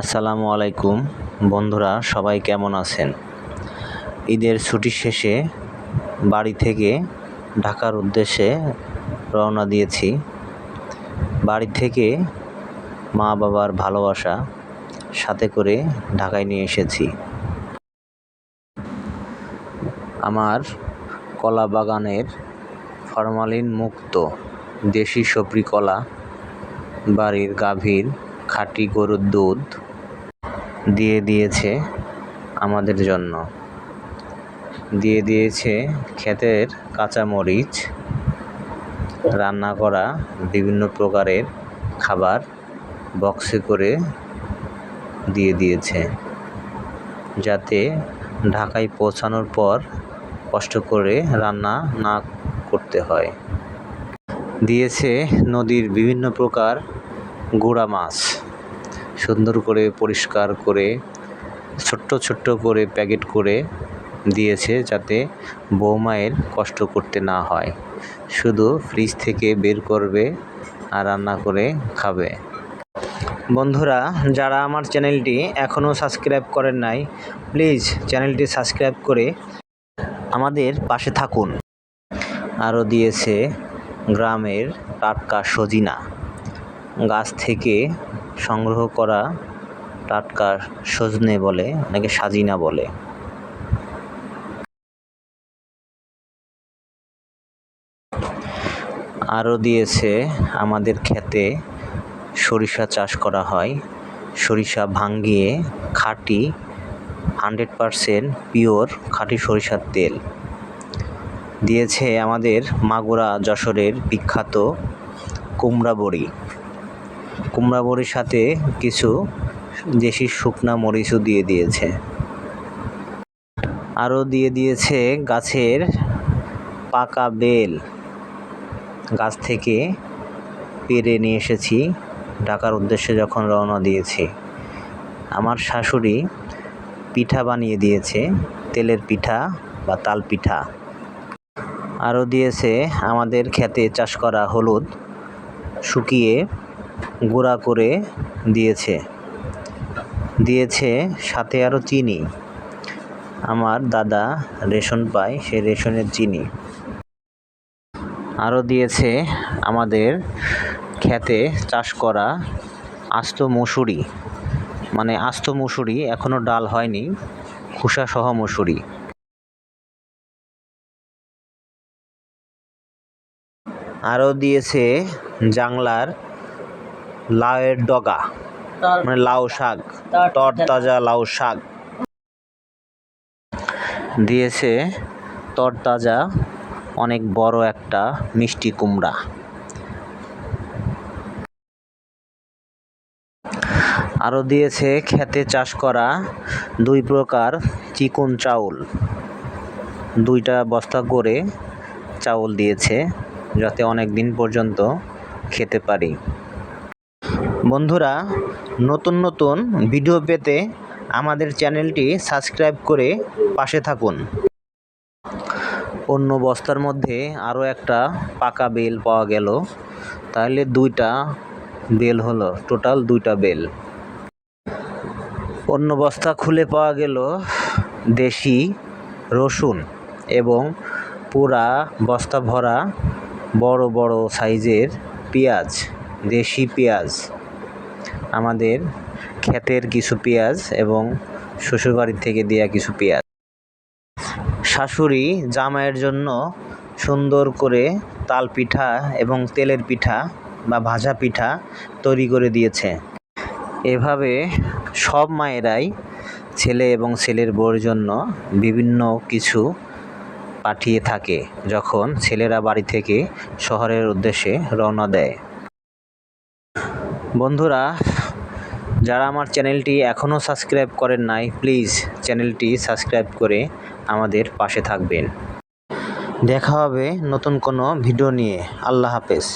আসসালামু আলাইকুম। বন্ধুরা, সবাই কেমন আছেন? ঈদের ছুটি শেষে বাড়ি থেকে ঢাকার উদ্দেশ্যে রওনা দিয়েছি। বাড়ি থেকে মা বাবার ভালোবাসা সাথে করে ঢাকায় নিয়ে এসেছি। আমার কলা বাগানের ফরমালিন মুক্ত দেশি সবরি কলা, বাড়ির গাভীর খাঁটি গরুর দুধ দিয়ে দিয়েছে আমাদের জন্য। দিয়ে দিয়েছে ক্ষেতের কাঁচামরিচ, রান্না করা বিভিন্ন প্রকারের খাবার বক্সে করে দিয়ে দিয়েছে, যাতে ঢাকায় পৌঁছানোর পর কষ্ট করে রান্না না করতে হয়। দিয়েছে নদীর বিভিন্ন প্রকার গুড়া মাছ। সুন্দর করে পরিষ্কার করে, ছোট্ট ছোট্ট করে প্যাকেট করে দিয়েছে যাতে বৌমায়ের কষ্ট করতে না হয়। শুধু ফ্রিজ থেকে বের করবে আর রান্না করে খাবে। বন্ধুরা, যারা আমার চ্যানেলটি এখনও সাবস্ক্রাইব করেন নাই, প্লিজ চ্যানেলটি সাবস্ক্রাইব করে আমাদের পাশে থাকুন। আরও দিয়েছে গ্রামের টাটকা সজিনা। গাছ থেকে সংগ্রহ করা টাটকা সজনে বলে অনেকে সাজিনা বলে। আরও দিয়েছে, আমাদের ক্ষেতে সরিষা চাষ করা হয়। সরিষা ভাঙ্গিয়ে খাঁটি হান্ড্রেড পারসেন্ট পিওর খাঁটি সরিষার তেল। দিয়েছে আমাদের মাগুরা যশোরের বিখ্যাত কুমড়া বড়ি কুমড়া বড়ির সাথে কিছু দেশি শুকনা মরিচও দিয়ে দিয়েছে। আরও দিয়ে দিয়েছে গাছের পাকা বেল। গাছ থেকে পেরে নিয়ে এসেছি ঢাকার উদ্দেশ্যে যখন রওনা দিয়েছি। আমার শাশুড়ি পিঠা বানিয়ে দিয়েছে, তেলের পিঠা বা তাল পিঠা। আরও দিয়েছে আমাদের খেতে চাষ করা হলুদ শুকিয়ে গুঁড়া করে দিয়েছে। দিয়েছে সাথে আরও চিনি। আমার দাদা রেশন পায়, সে রেশনের চিনি। আরও দিয়েছে আমাদের খেতে চাষ করা আস্ত মুসুরি। মানে আস্ত মুসুরি এখনও ডাল হয়নি, খোসাসহ মুসুরি। আরও দিয়েছে জাংলার লাউয়ের ডগা মানে লাউ শাক তরতাজা লাউ শাক। দিয়েছে তরতাজা অনেক বড় একটা মিষ্টি কুমড়া। আরও দিয়েছে খেতে চাষ করা দুই প্রকার চিকন চাউল। দুইটা বস্তা করে চাউল দিয়েছে যাতে অনেক দিন পর্যন্ত খেতে পারি। বন্ধুরা, নতুন নতুন ভিডিও পেতে আমাদের চ্যানেলটি সাবস্ক্রাইব করে পাশে থাকুন। অন্য বস্তার মধ্যে আরও একটা পাকা বেল পাওয়া গেল। তাহলে দুইটা বেল হলো, টোটাল দুইটা বেল। অন্য বস্তা খুলে পাওয়া গেল দেশি রসুন এবং পুরা বস্তা ভরা বড় বড় সাইজের পেঁয়াজ, দেশি পেঁয়াজ। আমাদের ক্ষেতের কিছু পেঁয়াজ এবং শ্বশুরবাড়ির থেকে দেয়া কিছু পেঁয়াজ। শাশুড়ি জামাইয়ের জন্য সুন্দর করে তাল পিঠা এবং তেলের পিঠা বা ভাজা পিঠা তৈরি করে দিয়েছে। এভাবে সব মায়েরাই ছেলে এবং ছেলের বউর জন্য বিভিন্ন কিছু পাঠিয়ে থাকে, যখন ছেলেরা বাড়ি থেকে শহরের উদ্দেশ্যে রওনা দেয়। বন্ধুরা, যারা আমার চ্যানেলটি এখনও সাবস্ক্রাইব করেন নাই, প্লিজ চ্যানেলটি সাবস্ক্রাইব করে আমাদের পাশে থাকবেন। দেখা হবে নতুন কোনো ভিডিও নিয়ে। আল্লাহ হাফেজ।